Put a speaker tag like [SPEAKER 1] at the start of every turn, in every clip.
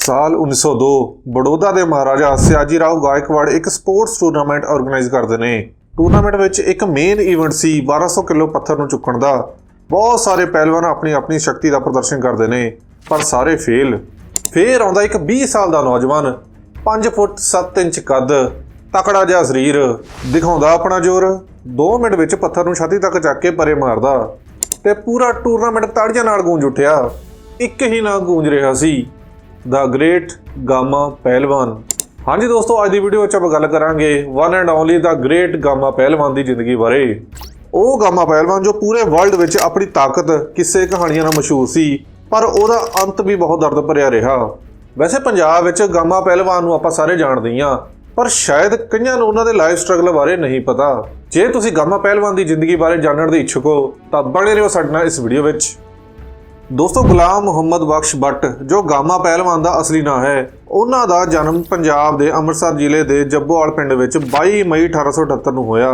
[SPEAKER 1] ਸਾਲ 1902 ਬੜੌਦਾ ਦੇ ਮਹਾਰਾਜਾ ਸਿਆਜੀ ਰਾਓ ਗਾਇਕਵਾੜ ਇੱਕ ਸਪੋਰਟਸ ਟੂਰਨਾਮੈਂਟ ਆਰਗੇਨਾਈਜ਼ ਕਰਦੇ ਨੇ। ਟੂਰਨਾਮੈਂਟ ਵਿੱਚ ਇੱਕ ਮੇਨ ਇਵੈਂਟ ਸੀ 1200 ਕਿਲੋ ਪੱਥਰ ਨੂੰ ਚੁੱਕਣ ਦਾ। ਬਹੁਤ ਸਾਰੇ ਪਹਿਲਵਾਨ ਆਪਣੀ ਆਪਣੀ ਸ਼ਕਤੀ ਦਾ ਪ੍ਰਦਰਸ਼ਨ ਕਰਦੇ ਨੇ, ਪਰ ਸਾਰੇ ਫੇਲ ਫੇਰ ਆਉਂਦਾ ਇੱਕ 20 ਸਾਲ ਦਾ ਨੌਜਵਾਨ 5 ਫੁੱਟ 7 ਇੰਚ ਕੱਦ, ਤਕੜਾ ਜਿਹਾ ਸਰੀਰ, ਦਿਖਾਉਂਦਾ ਆਪਣਾ ਜ਼ੋਰ 2 ਮਿੰਟ ਵਿੱਚ ਪੱਥਰ ਨੂੰ ਛਾਤੀ ਤੱਕ ਚੱਕ ਕੇ ਪਰੇ ਮਾਰਦਾ। ਤੇ ਪੂਰਾ ਟੂਰਨਾਮੈਂਟ ਤਾੜੀਆਂ ਨਾਲ ਗੂੰਜ ਉੱਠਿਆ। ਇੱਕ ਹੀ ਨਾ ਗੂੰਜ ਰਿਹਾ ਸੀ। ਦਾ ਗ੍ਰੇਟ ਗਾਮਾ ਪਹਿਲਵਾਨ। ਹਾਂਜੀ ਦੋਸਤੋ, ਅੱਜ ਦੀ ਵੀਡੀਓ ਵਿੱਚ ਆਪਾਂ ਗੱਲ ਕਰਾਂਗੇ one and only the great Gama Pehlwan ਦੀ ਜ਼ਿੰਦਗੀ ਬਾਰੇ। ਉਹ ਗਾਮਾ ਪਹਿਲਵਾਨ ਜੋ ਪੂਰੇ ਵਰਲਡ ਵਿੱਚ ਆਪਣੀ ਤਾਕਤ, ਕਿਸੇ ਕਹਾਣੀਆਂ ਨਾਲ ਮਸ਼ਹੂਰ ਸੀ, ਪਰ ਉਹਦਾ ਅੰਤ ਵੀ ਬਹੁਤ ਦਰਦ ਭਰਿਆ ਰਿਹਾ। ਵੈਸੇ ਪੰਜਾਬ ਵਿੱਚ ਗਾਮਾ ਪਹਿਲਵਾਨ ਨੂੰ ਆਪਾਂ ਸਾਰੇ ਜਾਣਦੇ ਹਾਂ ਪਰ ਸ਼ਾਇਦ ਕਈਆਂ ਨੂੰ ਉਹਨਾਂ ਦੇ ਲਾਈਫ ਸਟਰਗਲ ਬਾਰੇ ਨਹੀਂ ਪਤਾ। ਜੇ ਤੁਸੀਂ ਗਾਮਾ ਪਹਿਲਵਾਨ ਦੀ ਜ਼ਿੰਦਗੀ ਬਾਰੇ ਜਾਣਨ ਦੇ ਇੱਛੁਕ ਹੋ, ਤਾਂ ਬਣੇ ਰਹੋ ਸਾਡੇ ਨਾਲ ਇਸ ਵੀਡੀਓ ਵਿੱਚ। ਦੋਸਤੋ, ਗੁਲਾਮ ਮੁਹੰਮਦ ਬਖਸ਼ ਬੱਟ ਜੋ ਗਾਮਾ ਪਹਿਲਵਾਨ ਦਾ ਅਸਲੀ ਨਾਂ ਹੈ, ਉਹਨਾਂ ਦਾ ਜਨਮ ਪੰਜਾਬ ਦੇ ਅੰਮ੍ਰਿਤਸਰ ਜ਼ਿਲ੍ਹੇ ਦੇ ਜੱਬੋਵਾਲ ਪਿੰਡ ਵਿੱਚ 22 ਮਈ 1878 ਨੂੰ ਹੋਇਆ।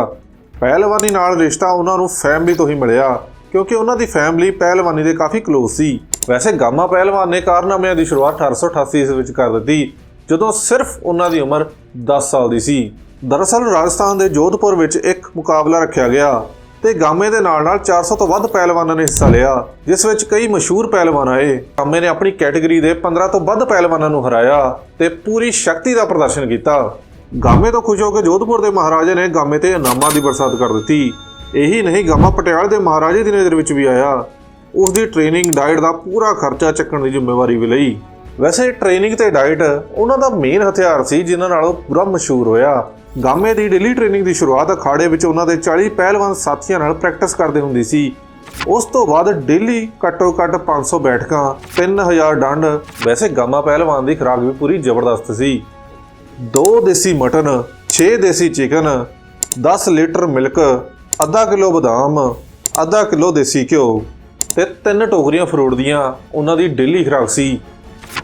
[SPEAKER 1] ਪਹਿਲਵਾਨੀ ਨਾਲ ਰਿਸ਼ਤਾ ਉਹਨਾਂ ਨੂੰ ਫੈਮਿਲੀ ਤੋਂ ਹੀ ਮਿਲਿਆ, ਕਿਉਂਕਿ ਉਹਨਾਂ ਦੀ ਫੈਮਿਲੀ ਪਹਿਲਵਾਨੀ ਦੇ ਕਾਫੀ ਕਲੋਜ਼ ਸੀ। ਵੈਸੇ ਗਾਮਾ ਪਹਿਲਵਾਨ ਨੇ ਕਾਰਨਾਮਿਆਂ ਦੀ ਸ਼ੁਰੂਆਤ 1888 ਈਸਵੀ ਵਿੱਚ ਕਰ ਦਿੱਤੀ, ਜਦੋਂ ਸਿਰਫ ਉਹਨਾਂ ਦੀ ਉਮਰ 10 ਸਾਲ ਦੀ ਸੀ। ਦਰਅਸਲ ਰਾਜਸਥਾਨ ਦੇ ਜੋਧਪੁਰ ਵਿੱਚ ਇੱਕ ਮੁਕਾਬਲਾ ਰੱਖਿਆ ਗਿਆ। ਤੇ ਗਾਮੇ ਦੇ ਨਾਲ ਨਾਲ 400 ਤੋਂ ਵੱਧ ਪਹਿਲਵਾਨਾਂ ਨੇ ਹਿੱਸਾ ਲਿਆ, ਜਿਸ ਵਿੱਚ ਕਈ ਮਸ਼ਹੂਰ ਪਹਿਲਵਾਨ ਆਏ। ਗਾਮੇ ਨੇ ਆਪਣੀ ਕੈਟਾਗਰੀ ਦੇ 15 ਤੋਂ ਵੱਧ ਪਹਿਲਵਾਨਾਂ ਨੂੰ ਹਰਾਇਆ ਤੇ ਪੂਰੀ ਸ਼ਕਤੀ ਦਾ ਪ੍ਰਦਰਸ਼ਨ ਕੀਤਾ। ਗਾਮੇ ਤੋਂ ਖੁਸ਼ ਹੋ ਕੇ ਜੋਧਪੁਰ ਦੇ ਮਹਾਰਾਜੇ ਨੇ ਗਾਮੇ ਤੇ ਇਨਾਮਾਂ ਦੀ ਬਰਸਾਤ ਕਰ ਦਿੱਤੀ। ਇਹੀ ਨਹੀਂ, ਗਾਮਾ ਪਟਿਆਲੇ ਦੇ ਮਹਾਰਾਜੇ ਦੀ ਨਜ਼ਰ ਵਿੱਚ ਵੀ ਆਇਆ। ਉਸ ਦੀ ਟ੍ਰੇਨਿੰਗ ਡਾਈਟ ਦਾ ਪੂਰਾ ਖਰਚਾ ਚੱਕਣ ਦੀ ਜ਼ਿੰਮੇਵਾਰੀ ਵੀ ਲਈ। ਵੈਸੇ ਟ੍ਰੇਨਿੰਗ ਤੇ ਡਾਈਟ ਉਹਨਾਂ ਦਾ ਮੇਨ ਹਥਿਆਰ ਸੀ, ਜਿਨ੍ਹਾਂ ਨਾਲ ਉਹ ਪੂਰਾ ਮਸ਼ਹੂਰ ਹੋਇਆ। ਗਾਮੇ ਦੀ ਡੇਲੀ ਟ੍ਰੇਨਿੰਗ ਦੀ ਸ਼ੁਰੂਆਤ ਅਖਾੜੇ ਵਿੱਚ ਉਹਨਾਂ ਦੇ 40 ਪਹਿਲਵਾਨ ਸਾਥੀਆਂ ਨਾਲ ਪ੍ਰੈਕਟਿਸ ਕਰਦੇ ਹੁੰਦੀ ਸੀ। ਉਸ ਤੋਂ ਬਾਅਦ ਡੇਲੀ ਘੱਟੋ ਘੱਟ 500 ਬੈਠਕਾਂ 3000 ਡੰਡ, ਵੈਸੇ ਗਾਮਾ ਪਹਿਲਵਾਨ ਦੀ ਖੁਰਾਕ ਵੀ ਪੂਰੀ ਜ਼ਬਰਦਸਤ ਸੀ। 2 ਦੇਸੀ ਮਟਨ 6 ਦੇਸੀ ਚਿਕਨ 10 ਲੀਟਰ ਮਿਲਕ ਅੱਧਾ ਕਿਲੋ ਬਦਾਮ, ਅੱਧਾ ਕਿਲੋ ਦੇਸੀ ਘਿਓ ਤੇ ਤਿੰਨ ਟੋਕਰੀਆਂ ਫਰੂਟ ਦੀਆਂ ਉਹਨਾਂ ਦੀ ਡੇਲੀ ਖੁਰਾਕ ਸੀ।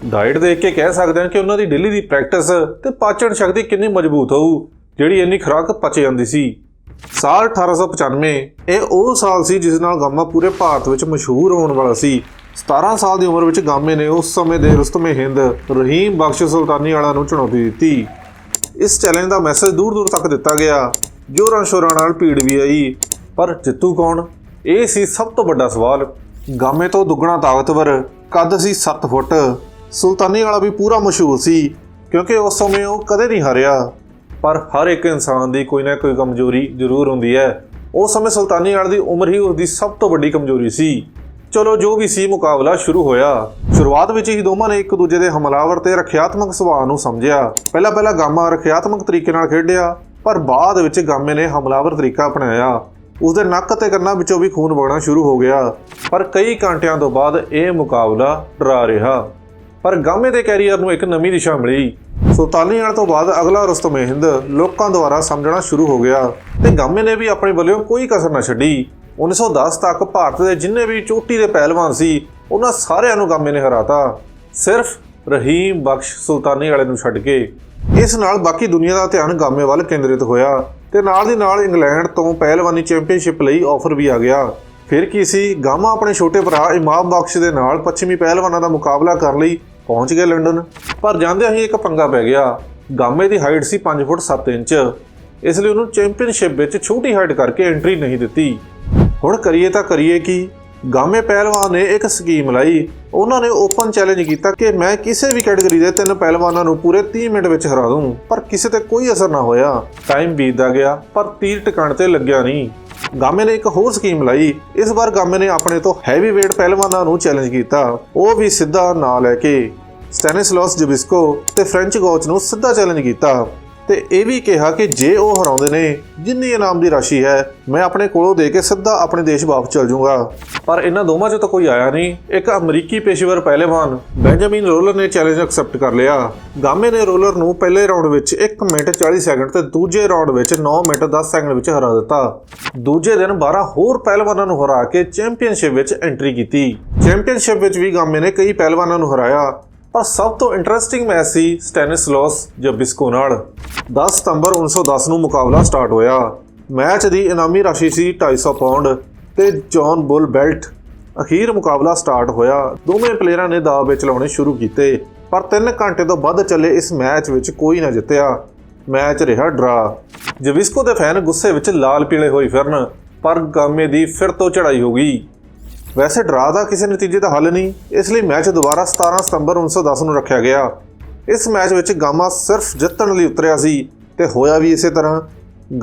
[SPEAKER 1] ਡਾਈਟ ਦੇਖ ਕੇ ਕਹਿ ਸਕਦੇ ਹਾਂ ਕਿ ਉਹਨਾਂ ਦੀ ਡੇਲੀ ਦੀ ਪ੍ਰੈਕਟਿਸ ਤੇ ਪਾਚਨ ਸ਼ਕਤੀ ਕਿੰਨੀ ਮਜ਼ਬੂਤ ਹੋਊ, ਜਿਹੜੀ ਇੰਨੀ ਖੁਰਾਕ ਪਚ ਜਾਂਦੀ ਸੀ। ਸਾਲ 1895 ਇਹ ਉਹ ਸਾਲ ਸੀ ਜਿਸ ਨਾਲ ਗਾਮਾ ਪੂਰੇ ਭਾਰਤ ਵਿੱਚ ਮਸ਼ਹੂਰ ਹੋਣ ਵਾਲਾ ਸੀ। 17 ਸਾਲ ਦੀ ਉਮਰ ਵਿੱਚ ਗਾਮੇ ਨੇ ਉਸ ਸਮੇਂ ਦੇ ਰੁਸਤਮੇ ਹਿੰਦ, ਰਹੀਮ ਬਖਸ਼ ਸੁਲਤਾਨੀ ਵਾਲਾ ਨੂੰ ਚੁਣੌਤੀ ਦਿੱਤੀ। ਇਸ ਚੈਲੰਜ ਦਾ ਮੈਸੇਜ ਦੂਰ ਦੂਰ ਤੱਕ ਦਿੱਤਾ ਗਿਆ। ਜੋਰਾਂ ਸ਼ੋਰਾਂ ਨਾਲ ਭੀੜ ਵੀ ਆਈ। ਪਰ ਜਿੱਤੂ ਕੌਣ? ਇਹ ਸੀ ਸਭ ਤੋਂ ਵੱਡਾ ਸਵਾਲ। ਗਾਮੇ ਤੋਂ ਦੁੱਗਣਾ ਤਾਕਤਵਰ, ਕੱਦ ਸੀ 7 ਫੁੱਟ। ਸੁਲਤਾਨੀ ਵਾਲਾ ਵੀ ਪੂਰਾ ਮਸ਼ਹੂਰ ਸੀ, ਕਿਉਂਕਿ ਉਸ ਸਮੇਂ ਉਹ ਕਦੇ ਨਹੀਂ ਹਾਰਿਆ। ਪਰ ਹਰ ਇੱਕ ਇਨਸਾਨ ਦੀ ਕੋਈ ਨਾ ਕੋਈ ਕਮਜ਼ੋਰੀ ਜ਼ਰੂਰ ਹੁੰਦੀ ਹੈ। ਉਸ ਸਮੇਂ ਸੁਲਤਾਨੀ ਵਾਲਾ ਦੀ ਉਮਰ ਹੀ ਉਸ ਦੀ ਸਭ ਤੋਂ ਵੱਡੀ ਕਮਜ਼ੋਰੀ ਸੀ। ਚਲੋ, ਜੋ ਵੀ ਸੀ, ਮੁਕਾਬਲਾ ਸ਼ੁਰੂ ਹੋਇਆ। ਸ਼ੁਰੂਆਤ ਵਿੱਚ ਹੀ ਦੋਵਾਂ ਨੇ ਇੱਕ ਦੂਜੇ ਦੇ ਹਮਲਾਵਰ ਤੇ ਰੱਖਿਆਤਮਕ ਸੁਭਾਅ ਨੂੰ ਸਮਝਿਆ। ਪਹਿਲਾਂ ਪਹਿਲਾਂ ਗਾਮਾ ਰੱਖਿਆਤਮਕ ਤਰੀਕੇ ਨਾਲ ਖੇਡਿਆ, ਪਰ ਬਾਅਦ ਵਿੱਚ ਗਾਮੇ ਨੇ ਹਮਲਾਵਰ ਤਰੀਕਾ ਅਪਣਾਇਆ। ਉਸਦੇ ਨੱਕ ਤੇ ਕੰਨਾਂ ਵਿੱਚੋਂ ਵੀ ਖੂਨ ਵਗਣਾ ਸ਼ੁਰੂ ਹੋ ਗਿਆ। ਪਰ ਕਈ ਘੰਟਿਆਂ ਤੋਂ ਬਾਅਦ ਇਹ ਮੁਕਾਬਲਾ ਡਰਾ ਰਿਹਾ। ਪਰ ਗਾਮੇ ਦੇ ਕੈਰੀਅਰ ਨੂੰ ਇੱਕ ਨਵੀਂ ਦਿਸ਼ਾ ਮਿਲੀ। ਸੁਲਤਾਨੀ ਵਾਲੇ ਤੋਂ ਬਾਅਦ ਅਗਲਾ ਰੁਸਤਮ ਹਿੰਦ ਲੋਕਾਂ ਦੁਆਰਾ ਸਮਝਣਾ ਸ਼ੁਰੂ ਹੋ ਗਿਆ ਤੇ ਗਾਮੇ ਨੇ ਵੀ ਆਪਣੇ ਵੱਲੋਂ ਕੋਈ ਕਸਰ ਨਾ ਛੱਡੀ। 1910 ਤੱਕ ਭਾਰਤ ਦੇ ਜਿੰਨੇ ਵੀ ਚੋਟੀ ਦੇ ਪਹਿਲਵਾਨ ਸੀ, ਉਹਨਾਂ ਸਾਰਿਆਂ ਨੂੰ ਗਾਮੇ ਨੇ ਹਰਾਤਾ। ਸਿਰਫ ਰਹੀਮ ਬਖਸ਼ ਸੁਲਤਾਨੀ ਵਾਲੇ ਨੂੰ ਛੱਡ ਕੇ। ਇਸ ਨਾਲ ਬਾਕੀ ਦੁਨੀਆ ਦਾ ਧਿਆਨ ਗਾਮੇ ਵੱਲ ਕੇਂਦਰਿਤ ਹੋਇਆ ਤੇ ਨਾਲ ਦੀ ਨਾਲ ਇੰਗਲੈਂਡ ਤੋਂ ਪਹਿਲਵਾਨੀ ਚੈਂਪੀਅਨਸ਼ਿਪ ਲਈ ਆਫਰ ਵੀ ਆ ਗਿਆ। ਫਿਰ ਕੀ ਸੀ, ਗਾਮਾ ਆਪਣੇ ਛੋਟੇ ਭਰਾ ਇਮਾਮ ਬਖਸ਼ ਦੇ ਨਾਲ ਪੱਛਮੀ ਪਹਿਲਵਾਨਾਂ ਦਾ ਮੁਕਾਬਲਾ ਕਰਨ ਲਈ ਪਹੁੰਚ ਗਏ ਲੰਡਨ, ਪਰ ਜਾਂਦੇ ਹੀ ਇੱਕ ਪੰਗਾ ਪੈ ਗਿਆ। ਗਾਮੇ ਦੀ ਹਾਈਟ ਸੀ 5 ਫੁੱਟ 7 ਇੰਚ। ਇਸ ਲਈ ਉਹਨੂੰ ਚੈਂਪੀਅਨਸ਼ਿਪ ਵਿੱਚ ਛੋਟੀ ਹਾਈਟ ਕਰਕੇ ਐਂਟਰੀ ਨਹੀਂ ਦਿੱਤੀ। ਹੁਣ ਕਰੀਏ ਤਾਂ ਕਰੀਏ ਕੀ? ਗਾਮੇ ਪਹਿਲਵਾਨ ਨੇ ਇੱਕ ਸਕੀਮ ਲਾਈ। ਉਹਨਾਂ ਨੇ ਓਪਨ ਚੈਲੰਜ ਕੀਤਾ ਕਿ ਮੈਂ ਕਿਸੇ ਵੀ ਕੈਟਾਗਰੀ ਦੇ ਤਿੰਨ ਪਹਿਲਵਾਨਾਂ ਨੂੰ ਪੂਰੇ 30 ਮਿੰਟ ਵਿੱਚ ਹਰਾ ਦੂੰ, ਪਰ ਕਿਸੇ ਤੇ ਕੋਈ ਅਸਰ ਨਾ ਹੋਇਆ। ਟਾਈਮ ਬੀਤਦਾ ਗਿਆ, ਪਰ ਤੀਰ ਟਿਕਾਣ ਤੇ ਲੱਗਿਆ ਨਹੀਂ। ਗਾਮੇ ਨੇ ਇੱਕ ਹੋਰ ਸਕੀਮ ਲਾਈ। ਇਸ ਵਾਰ ਗਾਮੇ ਨੇ ਆਪਣੇ ਤੋਂ ਹੈਵੀ weight ਪਹਿਲਵਾਨਾਂ ਨੂੰ ਚੈਲੰਜ ਕੀਤਾ। ਉਹ ਵੀ ਸਿੱਧਾ ਨਾਂ ਲੈ ਕੇ ਸਟੈਨਿਸਲਾਸ ਜਬਿਸਕੋ ਤੇ ਫ੍ਰੈਂਚ ਗੋਚ ਨੂੰ ਸਿੱਧਾ ਚੈਲੰਜ ਕੀਤਾ। ਤੇ ਇਹ ਵੀ ਕਿਹਾ ਕਿ ਜੇ ਉਹ ਹਰਾਉਂਦੇ ਨੇ, ਜਿੰਨੀ ਇਨਾਮ ਦੀ ਰਾਸ਼ੀ ਹੈ, ਮੈਂ ਆਪਣੇ ਕੋਲੋਂ ਦੇ ਕੇ ਸਿੱਧਾ ਆਪਣੇ ਦੇਸ਼ ਵਾਪਸ ਚਲ ਜਾਊਂਗਾ। ਪਰ ਇਹਨਾਂ ਦੋਵਾਂ ਚੋਂ ਤਾਂ ਕੋਈ ਆਇਆ ਨਹੀਂ। ਇੱਕ ਅਮਰੀਕੀ ਪੇਸ਼ੇਵਰ ਪਹਿਲਵਾਨ, ਬੈਂਜਾਮਿਨ ਰੋਲਰ ਨੇ ਚੈਲੰਜ ਐਕਸੈਪਟ ਕਰ ਲਿਆ। ਗਾਮੇ ਨੇ ਰੋਲਰ ਨੂੰ ਪਹਿਲੇ ਰਾਊਂਡ ਵਿੱਚ 1 ਮਿੰਟ 40 ਸੈਕਿੰਡ ਤੇ ਦੂਜੇ ਰਾਊਂਡ ਵਿੱਚ 9 ਮਿੰਟ 10 ਸੈਕਿੰਡ ਵਿੱਚ ਹਰਾ ਦਿੱਤਾ। ਦੂਜੇ ਦਿਨ 12 ਹੋਰ ਪਹਿਲਵਾਨਾਂ ਨੂੰ ਹਰਾ ਕੇ ਚੈਂਪੀਅਨਸ਼ਿਪ ਵਿੱਚ ਐਂਟਰੀ ਕੀਤੀ। ਚੈਂਪੀਅਨਸ਼ਿਪ ਵਿੱਚ ਵੀ ਗਾਮੇ ਨੇ ਕਈ ਪਹਿਲਵਾਨਾਂ ਨੂੰ ਹਰਾਇਆ। ਪਰ ਸਭ ਤੋਂ ਇੰਟਰਸਟਿੰਗ ਮੈਚ ਸੀ ਸਟੈਨਿਸਲਾਸ ਜਬਿਸਕੋ ਨਾਲ। 10 ਸਤੰਬਰ 1910 ਨੂੰ ਮੁਕਾਬਲਾ ਸਟਾਰਟ ਹੋਇਆ। ਮੈਚ ਦੀ ਇਨਾਮੀ ਰਾਸ਼ੀ ਸੀ 250 ਪਾਉਂਡ ਤੇ ਜੌਨ ਬੁਲ ਬੈਲਟ ਅਖੀਰ ਮੁਕਾਬਲਾ ਸਟਾਰਟ ਹੋਇਆ। ਦੋਵੇਂ ਪਲੇਅਰਾਂ ਨੇ ਦਾਅ ਵਿੱਚ ਲਾਉਣੇ ਸ਼ੁਰੂ ਕੀਤੇ, ਪਰ 3 ਘੰਟੇ ਤੋਂ ਵੱਧ ਚੱਲੇ ਇਸ ਮੈਚ ਵਿੱਚ ਕੋਈ ਨਾ ਜਿੱਤਿਆ। ਮੈਚ ਰਿਹਾ ਡਰਾ। ਜਵਿਸਕੋ ਦੇ ਫੈਨ ਗੁੱਸੇ ਵਿੱਚ ਲਾਲ ਪੀਲੇ ਹੋਈ ਫਿਰਨ, ਪਰ ਗਾਮੇ ਦੀ ਫਿਰ ਤੋਂ ਚੜਾਈ ਹੋ ਗਈ। ਵੈਸੇ ਡਰਾ ਦਾ ਕਿਸੇ ਨਤੀਜੇ ਦਾ ਹੱਲ ਨਹੀਂ। ਇਸ ਲਈ ਮੈਚ ਦੁਬਾਰਾ 17 ਸਤੰਬਰ 1910 ਨੂੰ ਰੱਖਿਆ ਗਿਆ। ਇਸ ਮੈਚ ਵਿੱਚ ਗਾਮਾ ਸਿਰਫ ਜਿੱਤਣ ਲਈ ਉਤਰਿਆ ਸੀ ਤੇ ਹੋਇਆ ਵੀ ਇਸੇ ਤਰ੍ਹਾਂ।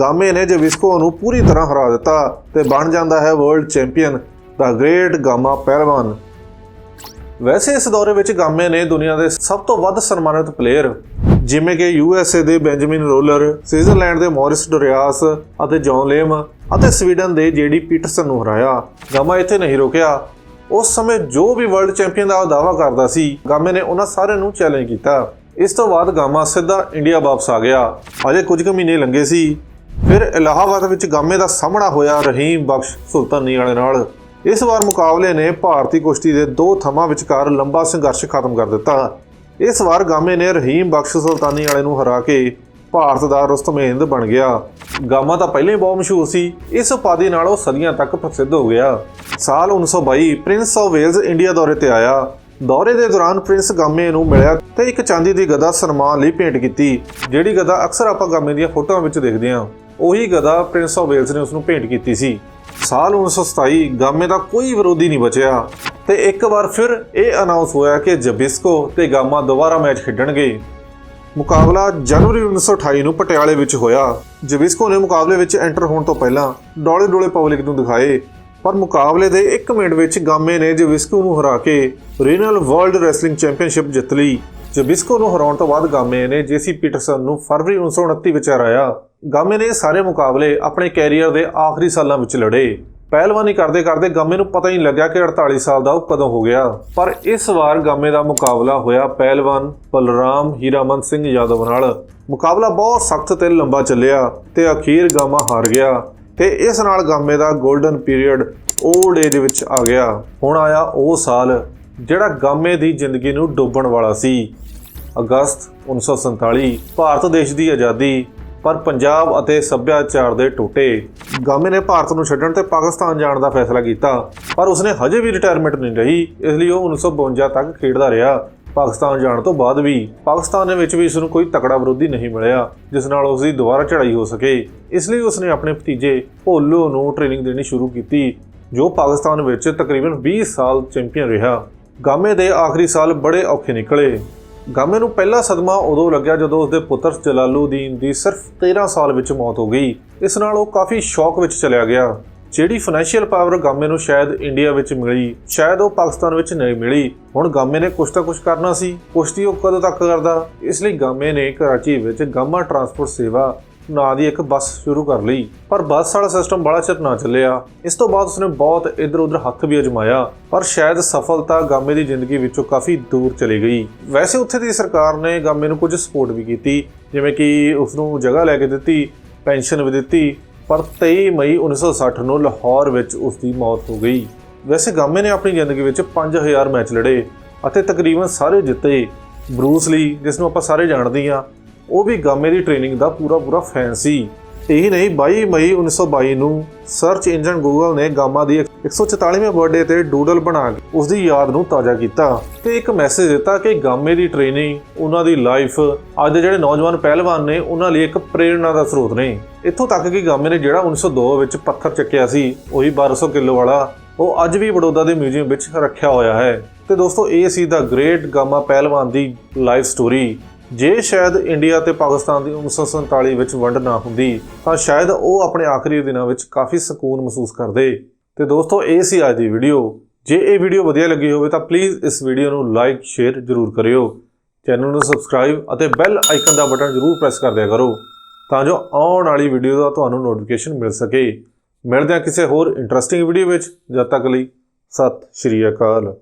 [SPEAKER 1] ਗਾਮੇ ਨੇ ਜਵਿਸਕੋ ਨੂੰ ਪੂਰੀ ਤਰ੍ਹਾਂ ਹਰਾ ਦਿੱਤਾ ਤੇ ਬਣ ਜਾਂਦਾ ਹੈ world champion the great Gama Pehlwan. ਵੈਸੇ ਇਸ ਦੌਰੇ ਵਿੱਚ ਗਾਮੇ ਨੇ ਦੁਨੀਆ ਦੇ ਸਭ ਤੋਂ ਵੱਧ ਸਨਮਾਨਿਤ ਪਲੇਅਰ ਜਿਵੇਂ ਕਿ ਯੂਐਸਏ ਦੇ ਬੈਂਜਾਮਿਨ ਰੋਲਰ, ਸਵਿਟਜ਼ਰਲੈਂਡ ਦੇ ਮੌਰਿਸ ਡੋਰਿਆਸ ਅਤੇ ਜੌਨ ਲੇਮ ਅਤੇ ਸਵੀਡਨ ਦੇ ਜੇਡੀ ਪੀਟਰਸਨ ਨੂੰ ਹਰਾਇਆ। ਗਾਮਾ ਇੱਥੇ ਨਹੀਂ ਰੁਕਿਆ। ਉਸ ਸਮੇਂ ਜੋ ਵੀ ਵਰਲਡ ਚੈਂਪੀਅਨ ਦਾ ਦਾਅਵਾ ਕਰਦਾ ਸੀ, ਗਾਮੇ ਨੇ ਉਹਨਾਂ ਸਾਰਿਆਂ ਨੂੰ ਚੈਲੰਜ ਕੀਤਾ। ਇਸ ਤੋਂ ਬਾਅਦ ਗਾਮਾ ਸਿੱਧਾ ਇੰਡੀਆ ਵਾਪਸ ਆ ਗਿਆ। ਅਜੇ ਕੁਝ ਕੁ ਮਹੀਨੇ ਲੰਘੇ ਸੀ। ਫਿਰ ਇਲਾਹਾਬਾਦ ਵਿੱਚ ਗਾਮੇ ਦਾ ਸਾਹਮਣਾ ਹੋਇਆ ਰਹੀਮ ਬਖਸ਼ ਸੁਲਤਾਨੀ ਵਾਲੇ ਨਾਲ। ਇਸ ਵਾਰ ਮੁਕਾਬਲੇ ਨੇ ਭਾਰਤੀ ਕੁਸ਼ਤੀ ਦੇ ਦੋ ਥਮਾਂ ਵਿਚਕਾਰ ਲੰਬਾ ਸੰਘਰਸ਼ ਖਤਮ ਕਰ ਦਿੱਤਾ। ਇਸ ਵਾਰ ਗਾਮੇ ਨੇ ਰਹੀਮ ਬਖਸ਼ ਸੁਲਤਾਨੀ ਵਾਲੇ ਨੂੰ ਹਰਾ ਕੇ ਭਾਰਤ ਦਾ ਰੁਸਤਮੇਂਦ ਬਣ ਗਿਆ। ਗਾਮਾ ਤਾਂ ਪਹਿਲਾਂ ਹੀ ਬਹੁਤ ਮਸ਼ਹੂਰ ਸੀ। ਇਸ ਉਪਾਧੀ ਨਾਲ ਉਹ ਸਦੀਆਂ ਤੱਕ ਪ੍ਰਸਿੱਧ ਹੋ ਗਿਆ। ਸਾਲ 1922 ਪ੍ਰਿੰਸ ਆਫ ਵੇਲਜ਼ ਇੰਡੀਆ ਦੌਰੇ ਤੇ ਆਇਆ। ਦੌਰੇ ਦੇ ਦੌਰਾਨ ਪ੍ਰਿੰਸ ਗਾਮੇ ਨੂੰ ਮਿਲਿਆ ਤੇ ਇੱਕ ਚਾਂਦੀ ਦੀ ਗਦਾ ਸਨਮਾਨ ਲਈ ਭੇਂਟ ਕੀਤੀ, ਜਿਹੜੀ ਗਦਾ ਅਕਸਰ ਆਪਾਂ ਗਾਮੇ ਦੀਆਂ ਫੋਟੋਆਂ ਵਿੱਚ ਦੇਖਦੇ ਹਾਂ। ਉਹੀ ਗਦਾ ਪ੍ਰਿੰਸ ਆਫ ਵੇਲਸ ਨੇ ਉਸ ਨੂੰ ਭੇਂਟ ਕੀਤੀ ਸੀ। ਸਾਲ 1927 ਗਾਮੇ ਦਾ ਕੋਈ ਵਿਰੋਧੀ ਨਹੀਂ ਬਚਿਆ। ਤੇ ਇੱਕ ਵਾਰ ਫਿਰ ਇਹ ਅਨਾਉਂਸ ਹੋਇਆ ਕਿ ਜਬਿਸਕੋ ਤੇ ਗਾਮਾ ਦੁਬਾਰਾ ਮੈਚ ਖੇਡਣਗੇ। ਮੁਕਾਬਲਾ ਜਨਵਰੀ 1928 ਨੂੰ ਪਟਿਆਲੇ ਵਿੱਚ ਹੋਇਆ। ਜਵਿਸਕੋ ਨੇ ਮੁਕਾਬਲੇ ਵਿੱਚ ਐਂਟਰ ਹੋਣ ਤੋਂ ਪਹਿਲਾਂ ਡੋਲੇ ਡੋਲੇ ਪਬਲਿਕ ਨੂੰ ਦਿਖਾਏ। ਪਰ ਮੁਕਾਬਲੇ ਦੇ 1 ਮਿੰਟ ਵਿੱਚ ਗਾਮੇ ਨੇ ਜਵਿਸਕੋ ਨੂੰ ਹਰਾ ਕੇ ਰੀਨਲ ਵਰਲਡ ਰੈਸਲਿੰਗ ਚੈਂਪੀਅਨਸ਼ਿਪ ਜਿੱਤ ਲਈ। ਜਬਿਸਕੋ ਨੂੰ ਹਰਾਉਣ ਤੋਂ ਬਾਅਦ ਗਾਮੇ ਨੇ ਜੇਸੀ ਪੀਟਰਸਨ ਨੂੰ ਫਰਵਰੀ 1929 ਵਿੱਚ ਹਰਾਇਆ। ਗਾਮੇ ਨੇ ਸਾਰੇ ਮੁਕਾਬਲੇ ਆਪਣੇ ਕੈਰੀਅਰ ਦੇ ਆਖਰੀ ਸਾਲਾਂ ਵਿੱਚ ਲੜੇ। ਪਹਿਲਵਾਨੀ ਕਰਦੇ ਕਰਦੇ ਗਾਮੇ ਨੂੰ ਪਤਾ ਹੀ ਨਹੀਂ ਲੱਗਿਆ ਕਿ 48 ਸਾਲ ਦਾ ਉਹ ਕਦੋਂ ਹੋ ਗਿਆ। ਪਰ ਇਸ ਵਾਰ ਗਾਮੇ ਦਾ ਮੁਕਾਬਲਾ ਹੋਇਆ ਪਹਿਲਵਾਨ ਬਲਰਾਮ ਹੀਰਾਮਨ ਸਿੰਘ ਯਾਦਵ ਨਾਲ। ਮੁਕਾਬਲਾ ਬਹੁਤ ਸਖਤ ਤੇ ਲੰਬਾ ਚੱਲਿਆ ਤੇ ਅਖੀਰ ਗਾਮਾ ਹਾਰ ਗਿਆ ਤੇ ਇਸ ਨਾਲ ਗਾਮੇ ਦਾ 골ਡਨ ਪੀਰੀਅਡ ਓਲਡ ਏਜ ਵਿੱਚ ਆ ਗਿਆ। ਹੁਣ ਆਇਆ ਉਹ ਸਾਲ ਜਿਹੜਾ ਗਾਮੇ ਦੀ ਜ਼ਿੰਦਗੀ ਨੂੰ ਡੋਬਣ ਵਾਲਾ ਸੀ। ਅਗਸਤ 1947 ਭਾਰਤ ਦੇਸ਼ ਦੀ ਆਜ਼ਾਦੀ ਪਰ ਪੰਜਾਬ ਅਤੇ ਸੱਭਿਆਚਾਰ ਦੇ ਟੁੱਟੇ। ਗਾਮੇ ਨੇ ਭਾਰਤ ਨੂੰ ਛੱਡਣ ਤੇ ਪਾਕਿਸਤਾਨ ਜਾਣ ਦਾ ਫੈਸਲਾ ਕੀਤਾ। ਪਰ ਉਸਨੇ ਹਜੇ ਵੀ ਰਿਟਾਇਰਮੈਂਟ ਨਹੀਂ ਲਈ, ਇਸ ਲਈ ਉਹ 1952 ਤੱਕ ਖੇਡਦਾ ਰਿਹਾ। ਪਾਕਿਸਤਾਨ ਜਾਣ ਤੋਂ ਬਾਅਦ ਵੀ ਪਾਕਿਸਤਾਨ ਦੇ ਵਿੱਚ ਵੀ ਇਸ ਨੂੰ ਕੋਈ ਤਕੜਾ ਵਿਰੋਧੀ ਨਹੀਂ ਮਿਲਿਆ, ਜਿਸ ਨਾਲ ਉਸ ਦੀ ਦੁਬਾਰਾ ਚੜ੍ਹਾਈ ਹੋ ਸਕੇ। ਇਸ ਲਈ ਉਸਨੇ ਆਪਣੇ ਭਤੀਜੇ ਭੋਲੋ ਨੂੰ ਟ੍ਰੇਨਿੰਗ ਦੇਣੀ ਸ਼ੁਰੂ ਕੀਤੀ, ਜੋ ਪਾਕਿਸਤਾਨ ਵਿੱਚ ਤਕਰੀਬਨ 20 ਸਾਲ ਚੈਂਪੀਅਨ ਰਿਹਾ। ਗਾਮੇ ਦੇ ਆਖਰੀ ਸਾਲ ਬੜੇ ਔਖੇ ਨਿਕਲੇ। ਗਾਮੇ ਨੂੰ ਪਹਿਲਾ ਸਦਮਾ ਉਦੋਂ ਲੱਗਿਆ ਜਦੋਂ ਉਸਦੇ ਪੁੱਤਰ ਜਲਾਲੂਦੀਨ ਦੀ ਸਿਰਫ 13 ਸਾਲ ਵਿੱਚ ਮੌਤ ਹੋ ਗਈ। ਇਸ ਨਾਲ ਉਹ ਕਾਫੀ ਸ਼ੌਕ ਵਿੱਚ ਚਲਿਆ ਗਿਆ, ਜਿਹੜੀ ਫਾਈਨੈਂਸ਼ੀਅਲ ਪਾਵਰ ਗਾਮੇ ਨੂੰ ਸ਼ਾਇਦ ਇੰਡੀਆ ਵਿੱਚ ਮਿਲੀ, ਸ਼ਾਇਦ ਉਹ ਪਾਕਿਸਤਾਨ ਵਿੱਚ ਨਹੀਂ ਮਿਲੀ। ਹੁਣ ਗਾਮੇ ਨੇ ਕੁਛ ਤਾਂ ਕੁਛ ਕਰਨਾ ਸੀ ਕੁਸ਼ਤੀ ਉਹ ਕਦੋਂ ਤੱਕ ਕਰਦਾ? ਇਸ ਲਈ ਗਾਮੇ ਨੇ ਕਰਾਚੀ ਵਿੱਚ ਗਾਮਾ ਟਰਾਂਸਪੋਰਟ ਸੇਵਾ ਨਾਂ ਦੀ ਇੱਕ ਬੱਸ ਸ਼ੁਰੂ ਕਰ ਲਈ, ਪਰ ਬੱਸ ਵਾਲਾ ਸਿਸਟਮ ਬੜਾ ਚਿਰ ਨਾ ਚੱਲਿਆ। ਇਸ ਤੋਂ ਬਾਅਦ ਉਸਨੇ ਬਹੁਤ ਇੱਧਰ ਉੱਧਰ ਹੱਥ ਵੀ ਅਜਮਾਇਆ, ਪਰ ਸ਼ਾਇਦ ਸਫਲਤਾ ਗਾਮੇ ਦੀ ਜ਼ਿੰਦਗੀ ਵਿੱਚੋਂ ਕਾਫੀ ਦੂਰ ਚਲੀ ਗਈ। ਵੈਸੇ ਉੱਥੇ ਦੀ ਸਰਕਾਰ ਨੇ ਗਾਮੇ ਨੂੰ ਕੁਝ ਸਪੋਰਟ ਵੀ ਕੀਤੀ, ਜਿਵੇਂ ਕਿ ਉਸ ਨੂੰ ਜਗ੍ਹਾ ਲੈ ਕੇ ਦਿੱਤੀ, ਪੈਨਸ਼ਨ ਵੀ ਦਿੱਤੀ, ਪਰ 23 ਮਈ 1960 ਨੂੰ ਲਾਹੌਰ ਵਿੱਚ ਉਸ ਦੀ ਮੌਤ ਹੋ ਗਈ। ਵੈਸੇ ਗਾਮੇ ਨੇ ਆਪਣੀ ਜ਼ਿੰਦਗੀ ਵਿੱਚ 5000 ਮੈਚ ਲੜੇ ਅਤੇ ਤਕਰੀਬਨ ਸਾਰੇ ਜਿੱਤੇ। ਬਰੂਸ ਲੀ, ਜਿਸ ਨੂੰ ਆਪਾਂ ਸਾਰੇ ਜਾਣਦੇ ਹਾਂ ਉਹ ਵੀ ਗਾਮੇ ਦੀ ਟ੍ਰੇਨਿੰਗ ਦਾ ਪੂਰਾ ਪੂਰਾ ਫੈਨ ਸੀ। ਇਹੀ ਨਹੀਂ 22 ਮਈ 1922 ਨੂੰ ਸਰਚ ਇੰਜਨ ਗੂਗਲ ਨੇ ਗਾਮਾ ਦੀ 144ਵੇਂ ਬਰਥਡੇ ਤੇ ਡੂਡਲ ਬਣਾ ਕੇ ਉਸ ਦੀ ਯਾਦ ਨੂੰ ਤਾਜ਼ਾ ਕੀਤਾ ਤੇ ਇੱਕ ਮੈਸੇਜ ਦਿੱਤਾ ਕਿ ਗਾਮੇ ਦੀ ਟ੍ਰੇਨਿੰਗ ਉਹਨਾਂ ਦੀ ਲਾਈਫ ਅੱਜ ਦੇ ਜਿਹੜੇ ਨੌਜਵਾਨ ਪਹਿਲਵਾਨ ਨੇ, ਉਹਨਾਂ ਲਈ ਇੱਕ ਪ੍ਰੇਰਣਾ ਦਾ ਸਰੋਤ ਨੇ। ਇੱਥੋਂ ਤੱਕ ਕਿ ਗਾਮੇ ਨੇ ਜਿਹੜਾ 1902 ਵਿੱਚ ਪੱਥਰ ਚੱਕਿਆ ਸੀ, ਉਹੀ 1200 ਕਿਲੋ ਵਾਲਾ, ਉਹ ਅੱਜ ਵੀ ਬੜੌਦਾ ਦੇ ਮਿਊਜ਼ੀਅਮ ਵਿੱਚ ਰੱਖਿਆ ਹੋਇਆ ਹੈ। ਤੇ ਦੋਸਤੋ, ਇਹ ਸੀ ਦਾ ਗ੍ਰੇਟ ਗਾਮਾ ਪਹਿਲਵਾਨ ਦੀ ਲਾਈਫ ਸਟੋਰੀ ਜੇ ਸ਼ਾਇਦ ਇੰਡੀਆ ਤੇ ਪਾਕਿਸਤਾਨ ਦੀ 1947 ਵਿੱਚ ਵੰਡ ਨਾ ਹੁੰਦੀ, ਤਾਂ ਸ਼ਾਇਦ ਉਹ ਆਪਣੇ ਆਖਰੀ ਦਿਨਾਂ ਵਿੱਚ ਕਾਫੀ ਸਕੂਨ ਮਹਿਸੂਸ ਕਰਦੇ। ਤੇ ਦੋਸਤੋ, ਇਹ ਸੀ ਅੱਜ ਦੀ ਵੀਡੀਓ। ਜੇ ਇਹ ਵੀਡੀਓ ਵਧੀਆ ਲੱਗੀ ਹੋਵੇ, ਤਾਂ ਪਲੀਜ਼ ਇਸ ਵੀਡੀਓ ਨੂੰ ਲਾਈਕ ਸ਼ੇਅਰ ਜ਼ਰੂਰ ਕਰਿਓ। ਚੈਨਲ ਨੂੰ ਸਬਸਕ੍ਰਾਈਬ ਅਤੇ ਬੈਲ ਆਈਕਨ ਦਾ ਬਟਨ ਜ਼ਰੂਰ ਪ੍ਰੈਸ ਕਰ ਦਿਆ ਕਰੋ, ਤਾਂ ਜੋ ਆਉਣ ਵਾਲੀ ਵੀਡੀਓ ਦਾ ਤੁਹਾਨੂੰ ਨੋਟੀਫਿਕੇਸ਼ਨ ਮਿਲ ਸਕੇ। ਮਿਲਦੇ ਹਾਂ ਕਿਸੇ ਹੋਰ ਇੰਟਰਸਟਿੰਗ ਵੀਡੀਓ ਵਿੱਚ। ਜਦ ਤੱਕ ਲਈ, ਸਤਿ ਸ਼੍ਰੀ ਅਕਾਲ।